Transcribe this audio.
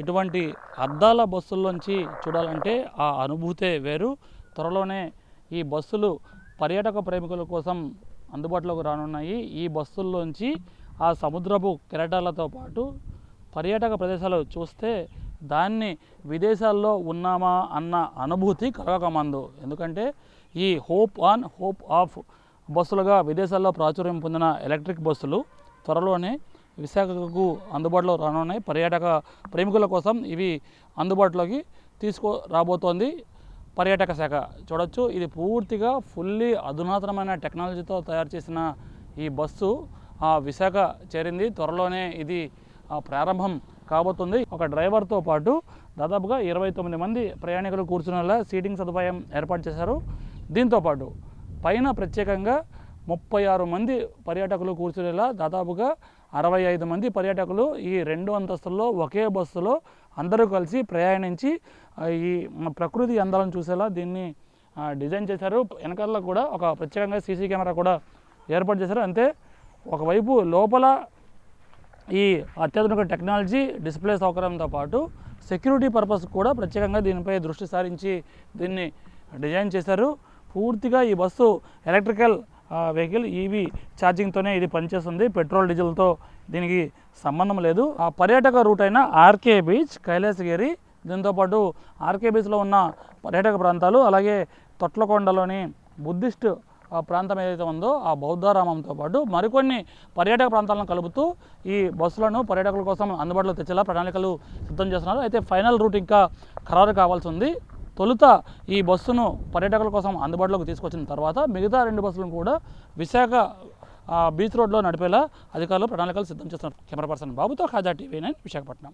ఇటువంటి అద్దాల బస్సుల్లోంచి చూడాలంటే ఆ అనుభూతే వేరు. త్వరలోనే ఈ బస్సులు పర్యాటక ప్రేమికుల కోసం అందుబాటులోకి రానున్నాయి. ఈ బస్సుల్లోంచి ఆ సముద్రపు కెరటాలతో పాటు పర్యాటక ప్రదేశాలు చూస్తే దాన్ని విదేశాల్లో ఉన్నామా అన్న అనుభూతి కలగకమందు. ఎందుకంటే ఈ హోప్ ఆన్ హోప్ ఆఫ్ బస్సులుగా విదేశాల్లో ప్రాచుర్యం పొందిన ఎలక్ట్రిక్ బస్సులు త్వరలోనే విశాఖకు అందుబాటులో రానున్నాయి. పర్యాటక ప్రేమికుల కోసం ఇవి అందుబాటులోకి తీసుకో రాబోతోంది పర్యాటక శాఖ. చూడొచ్చు ఇది పూర్తిగా ఫుల్లీ అధునాతనమైన టెక్నాలజీతో తయారు చేసిన ఈ బస్సు ఆ విశాఖ చేరింది. త్వరలోనే ఇది ప్రారంభం కాబోతుంది. ఒక డ్రైవర్తో పాటు దాదాపుగా ఇరవై తొమ్మిది మంది ప్రయాణికులు కూర్చునేలా సీటింగ్ సదుపాయం ఏర్పాటు చేశారు. దీంతో పాటు పైన ప్రత్యేకంగా ముప్పై ఆరు మంది పర్యాటకులు కూర్చునేలా దాదాపుగా అరవై ఐదు మంది పర్యాటకులు ఈ రెండు అంతస్తుల్లో ఒకే బస్సులో అందరూ కలిసి ప్రయాణించి ఈ ప్రకృతి అందాలను చూసేలా దీన్ని డిజైన్ చేశారు. వెనకాల కూడా ఒక ప్రత్యేకంగా సీసీ కెమెరా కూడా ఏర్పాటు చేశారు. అంతే ఒకవైపు లోపల ఈ అత్యాధునిక టెక్నాలజీ డిస్ప్లే సౌకర్యంతో పాటు సెక్యూరిటీ పర్పస్ కూడా ప్రత్యేకంగా దీనిపై దృష్టి సారించి దీన్ని డిజైన్ చేశారు. పూర్తిగా ఈ బస్సు ఎలక్ట్రికల్ వెహికల్ ఈవీ ఛార్జింగ్తోనే ఇది పనిచేస్తుంది. పెట్రోల్ డీజిల్తో దీనికి సంబంధం లేదు. ఆ పర్యాటక రూట్ అయిన ఆర్కే బీచ్ కైలాసగిరి దీంతోపాటు ఆర్కే బీచ్లో ఉన్న పర్యాటక ప్రాంతాలు అలాగే తొట్లకొండలోని బుద్ధిస్ట్ ప్రాంతం ఏదైతే ఉందో ఆ బౌద్ధారామంతో పాటు మరికొన్ని పర్యాటక ప్రాంతాలను కలుపుతూ ఈ బస్సులను పర్యాటకుల కోసం అందుబాటులో తెచ్చేలా ప్రణాళికలు సిద్ధం చేస్తున్నారు. అయితే ఫైనల్ రూట్ ఇంకా ఖరారు కావాల్సి ఉంది. తొలుత ఈ బస్సును పర్యాటకుల కోసం అందుబాటులోకి తీసుకొచ్చిన తర్వాత మిగతా రెండు బస్సులను కూడా విశాఖ బీచ్ రోడ్లో నడిపేలా అధికారులు ప్రణాళికలు సిద్ధం చేస్తున్నారు. కెమెరా పర్సన్ బాబుతో ఖాజా టీవీ నైన్ విశాఖపట్నం.